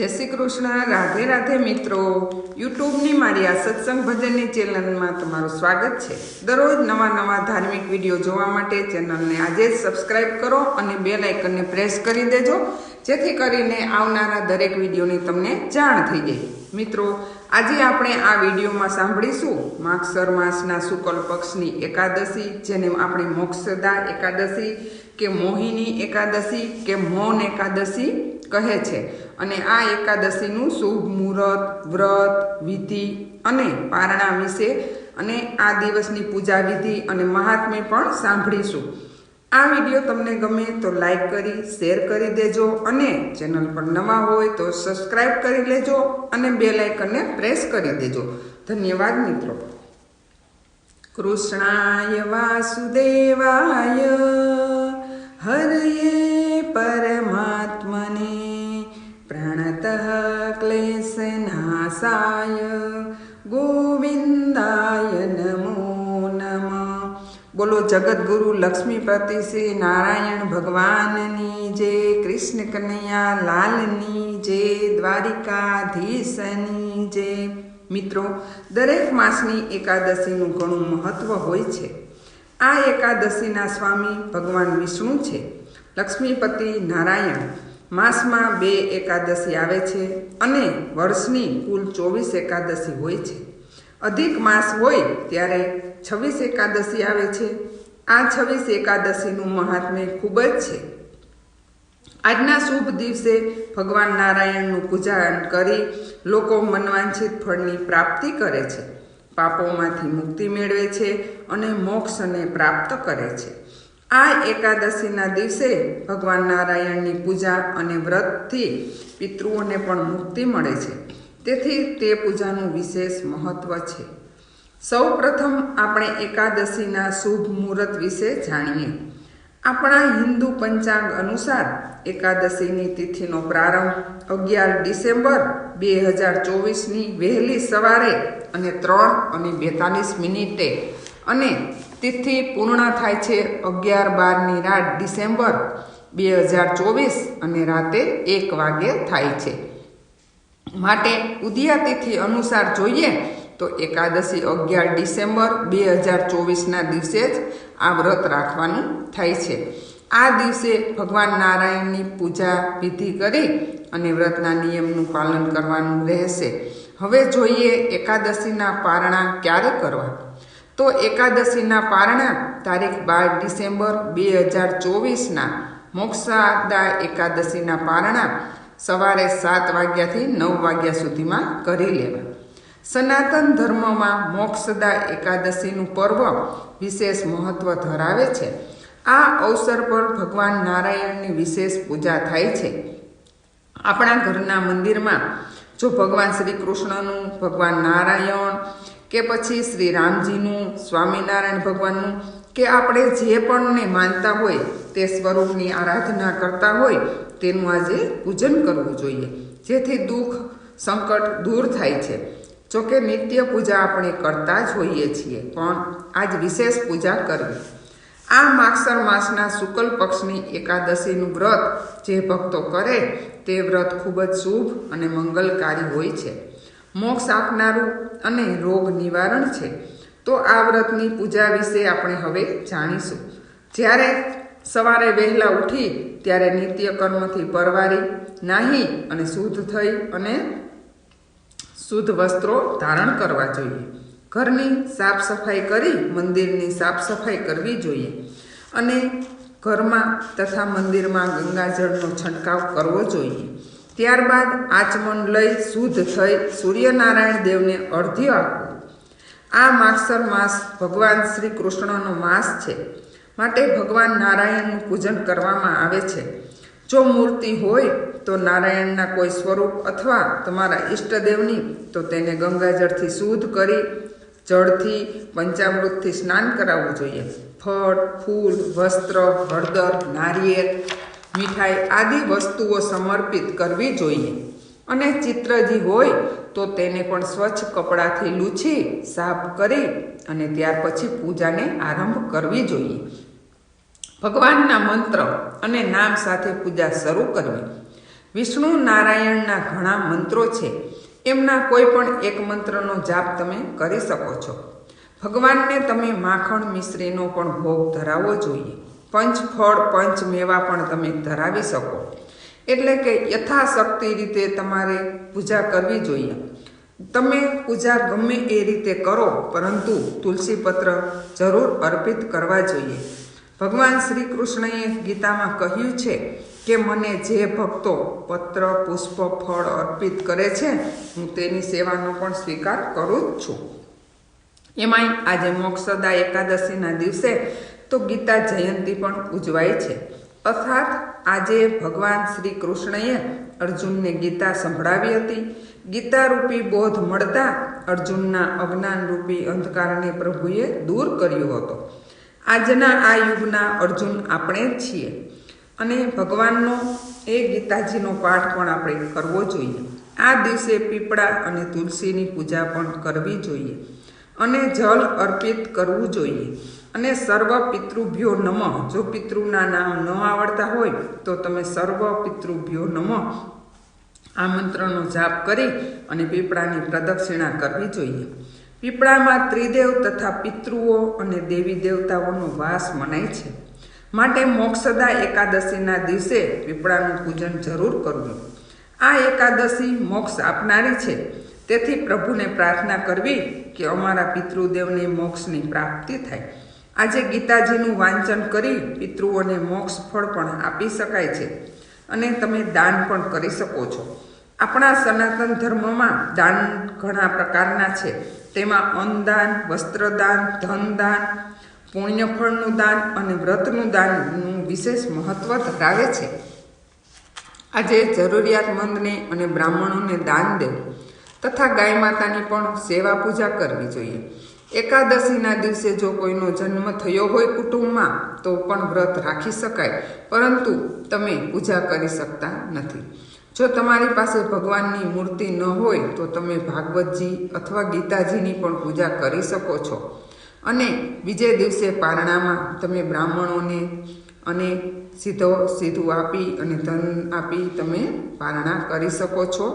જય શ્રી કૃષ્ણ, રાધે રાધે મિત્રો. યુટ્યુબની મારી આ સત્સંગ ભજનની ચેનલમાં તમારું સ્વાગત છે. દરરોજ નવા નવા ધાર્મિક વીડિયો જોવા માટે ચેનલને આજે જ સબસ્ક્રાઈબ કરો અને બે લાઇકનને પ્રેસ કરી દેજો. જેથી કરીને આવનારા દરેક વિડીયોની તમને જાણ થઈ જાય. મિત્રો, આજે આપણે આ વિડીયોમાં સાંભળીશું માગસર માસના શુકલ પક્ષની એકાદશી, જેને આપણે મોક્ષદા એકાદશી કે મોહિની એકાદશી કે મૌન એકાદશી કહે છે. અને આ એકાદશીનું શુભ મુહૂર્ત, વ્રત, વિધિ અને પારણા વિશે અને આ દિવસની પૂજા વિધિ અને મહાત્મ્ય પણ સાંભળીશું. આ વીડિયો તમને ગમે તો લાઇક કરી શેર કરી દેજો અને ચેનલ પર નવા હોય તો સબસ્ક્રાઈબ કરી લેજો અને બે લાઇકનને પ્રેસ કરી દેજો. ધન્યવાદ મિત્રો. કૃષ્ણાય વાસુદેવાય, હરયે પરમાત્મને પ્રાણત ક્લેશનાશાય, ગોવિંદાય નમો બોલો જગતગુરુ લક્ષ્મીપતિ શ્રી નારાયણ ભગવાનની જય, કૃષ્ણ કનૈયા લાલની જય, દ્વારિકાધીશની જય. મિત્રો, દરેક માસની એકાદશીનું ઘણું મહત્વ હોય છે. આ એકાદશીના સ્વામી ભગવાન વિષ્ણુ છે. લક્ષ્મીપતિ નારાયણ માસમાં બે એકાદશી આવે છે અને વર્ષની કુલ ચોવીસ એકાદશી હોય છે. અધિક માસ હોય ત્યારે છવ્વીસ એકાદશી આવે છે. આ છવ્વીસ એકાદશીનું મહાત્મ્ય ખૂબ જ છે. આજના શુભ દિવસે ભગવાન નારાયણનું પૂજન કરી લોકો મનવાંછિત ફળની પ્રાપ્તિ કરે છે. પાપોમાંથી મુક્તિ મેળવે છે અને મોક્ષને પ્રાપ્ત કરે છે. આ એકાદશીના દિવસે ભગવાન નારાયણની પૂજા અને વ્રતથી પિતૃઓને પણ મુક્તિ મળે છે. તેથી તે પૂજાનું વિશેષ મહત્વ છે. સૌ પ્રથમ આપણે એકાદશીના શુભ મુહૂર્ત વિશે જાણીએ. આપણા હિન્દુ પંચાંગ અનુસાર એકાદશીની તિથિનો પ્રારંભ અગિયાર ડિસેમ્બર બે હજાર ચોવીસની વહેલી સવારે અને ત્રણ અને બેતાલીસ મિનિટે અને તિથિ પૂર્ણ થાય છે અગિયાર બારની રાત ડિસેમ્બર બે હજાર ચોવીસ અને રાતે એક વાગે થાય છે. માટે ઉદયા તિથિ અનુસાર જોઈએ તો એકાદશી અગિયાર ડિસેમ્બર બે હજાર ચોવીસના દિવસે જ આ વ્રત રાખવાનું થાય છે. આ દિવસે ભગવાન નારાયણની પૂજા વિધિ કરી અને વ્રતના નિયમનું પાલન કરવાનું રહેશે. હવે જોઈએ એકાદશીના પારણા ક્યારે કરવા? તો એકાદશીના પારણા તારીખ બાર ડિસેમ્બર બે હજાર ચોવીસના મોક્ષાદા એકાદશીના પારણા સવારે સાત વાગ્યાથી નવ વાગ્યા સુધીમાં કરી લેવા. સનાતન ધર્મમાં મોક્ષદા એકાદશીનું પર્વ વિશેષ મહત્વ ધરાવે છે. આ અવસર પર ભગવાન નારાયણની વિશેષ પૂજા થાય છે. આપણા ઘરના મંદિરમાં જો ભગવાન શ્રી કૃષ્ણનું ભગવાન નારાયણ કે પછી શ્રી રામજીનું, સ્વામિનારાયણ ભગવાનનું કે આપણે જે પણને માનતા હોય તે સ્વરૂપની આરાધના કરતા હોય તેનું આજે પૂજન કરવું જોઈએ. જેથી દુઃખ, સંકટ દૂર થાય છે. જોકે નિત્ય પૂજા આપણે કરતા જ હોઈએ છીએ, પણ આજ વિશેષ પૂજા કરવી. આ માક્ષર માસના શુક્લ પક્ષની એકાદશીનું વ્રત જે ભક્તો કરે, તે વ્રત ખૂબ જ શુભ અને મંગલકારી હોય છે. મોક્ષ આપનારું અને રોગ નિવારણ છે. તો આ વ્રતની પૂજા વિશે આપણે હવે જાણીશું. જ્યારે સવારે વહેલા ઉઠી, ત્યારે નિત્ય કર્મથી પરવારી, નાહી અને શુદ્ધ થઈ અને શુદ્ધ વસ્ત્રો ધારણ કરવા જોઈએ. ઘરની સાફ સફાઈ કરી મંદિરની સાફ સફાઈ કરવી જોઈએ. અને ઘરમાં તથા મંદિરમાં ગંગાજળનો છંટકાવ કરવો જોઈએ. ત્યારબાદ આચમન લઈ શુદ્ધ થઈ સૂર્યનારાયણ દેવને અર્ધ્ય આપવું. આ માગસર માસ ભગવાન શ્રી કૃષ્ણનો માસ છે. માટે ભગવાન નારાયણનું પૂજન કરવામાં આવે છે. જો મૂર્તિ હોય તો નારાયણના કોઈ સ્વરૂપ અથવા તમારા ઈષ્ટદેવની, તો તેને ગંગાજળથી શુદ્ધ કરી, જળથી પંચામૃતથી સ્નાન કરાવવું જોઈએ. ફળ, ફૂલ, વસ્ત્ર, હળદર, નારિયેળ, મીઠાઈ આદિ વસ્તુઓ સમર્પિત કરવી જોઈએ. અને ચિત્રજી હોય તો તેને પણ સ્વચ્છ કપડાથી લૂછી, સાફ કરી અને ત્યાર પછી પૂજાને આરંભ કરવી જોઈએ. ભગવાનના મંત્ર અને નામ સાથે પૂજા શરૂ કરવી. વિષ્ણુ નારાયણના ઘણા મંત્રો છે. એમના કોઈ પણ એક મંત્રનો જાપ તમે કરી શકો છો. ભગવાનને તમે માખણ મિશ્રીનો પણ ભોગ ધરાવવો જોઈએ. પંચફળ પંચમેવા પંચ મેવા પણ તમે ધરાવી શકો. એટલે કે યથાશક્તિ રીતે તમારે પૂજા કરવી જોઈએ. તમે પૂજા ગમે એ રીતે કરો, પરંતુ તુલસી પત્ર જરૂર અર્પિત કરવા જોઈએ. ભગવાન શ્રી કૃષ્ણએ ગીતામાં કહ્યું છે કે મને જે ભક્તો પત્ર, પુષ્પ, ફળ અર્પિત કરે છે, હું તેની સેવાનો પણ સ્વીકાર કરું જ છું. એમાંય આજે મોક્ષદા એકાદશીના દિવસે તો ગીતા જયંતી પણ ઉજવાય છે. અર્થાત આજે ભગવાન શ્રી કૃષ્ણએ અર્જુનને ગીતા સંભળાવી હતી. ગીતા રૂપી બોધ મળતા અર્જુનના અજ્ઞાન રૂપી અંધકારને પ્રભુએ દૂર કર્યો હતો. આજના આ યુગના અર્જુન આપણે છીએ. અને ભગવાનનો એ ગીતાજીનો પાઠ પણ આપણે કરવો જોઈએ. આ દિવસે પીપળા અને તુલસીની પૂજા પણ કરવી જોઈએ. અને જલ અર્પિત કરવું જોઈએ. અને સર્વ પિતૃભ્યો નમઃ. જો પિતૃના નામ ન આવડતા હોય, તો તમે સર્વ પિતૃભ્યો નમઃ. આ મંત્રનો જાપ કરી અને પીપળાની પ્રદક્ષિણા કરવી જોઈએ. પીપળામાં ત્રિદેવ તથા પિતૃઓ અને દેવી દેવતાઓનો વાસ મનાય છે. માટે મોક્ષદા એકાદશીના દિવસે પીપળાનું પૂજન જરૂર કરવું. આ એકાદશી મોક્ષ આપનારી છે. તેથી પ્રભુને પ્રાર્થના કરવી કે અમારા પિતૃદેવને મોક્ષની પ્રાપ્તિ થાય. આજે ગીતાજીનું વાંચન કરી પિતૃઓને મોક્ષ ફળ પણ આપી શકાય છે. અને તમે દાન પણ કરી શકો છો. આપણા સનાતન ધર્મમાં દાન ઘણા પ્રકારના છે. તેમાં અન્નદાન, વસ્ત્રદાન, ધનદાન, પુણ્યફળનું દાન અને વ્રતનું દાનનું વિશેષ મહત્વ ધરાવે છે. આજે જરૂરિયાતમંદને અને બ્રાહ્મણોને દાન દેવું તથા ગાય માતાની પણ સેવા પૂજા કરવી જોઈએ. એકાદશીના દિવસે જો કોઈનો જન્મ થયો હોય કુટુંબમાં, તો પણ વ્રત રાખી શકાય, પરંતુ તમે પૂજા કરી શકતા નથી. જો તમારી પાસે ભગવાનની મૂર્તિ ન હોય, તો તમે ભાગવતજી અથવા ગીતાજીની પણ પૂજા કરી શકો છો. અને બીજે દિવસે પારણામાં તમે બ્રાહ્મણોને અને સીધો સીધું આપી અને ધન આપી તમે પારણા કરી શકો છો.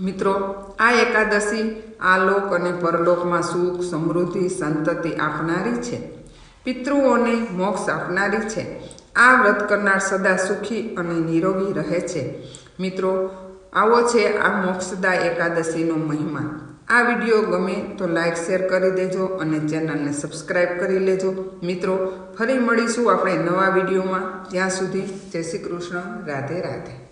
મિત્રો, આ એકાદશી આ લોક અને પરલોકમાં સુખ, સમૃદ્ધિ, સંતતિ આપનારી છે. પિતૃઓને મોક્ષ આપનારી છે. આ વ્રત કરનાર સદા સુખી અને નિરોગી રહે છે. મિત્રો, આવો છે આ મોક્ષદા એકાદશીનો મહિમા. આ વીડિયો ગમે તો લાઇક શેર કરી દેજો અને ચેનલને સબસ્ક્રાઈબ કરી લેજો. મિત્રો, ફરી મળીશું આપણે નવા વિડીયોમાં. ત્યાં સુધી જય શ્રી કૃષ્ણ. રાધે રાધે.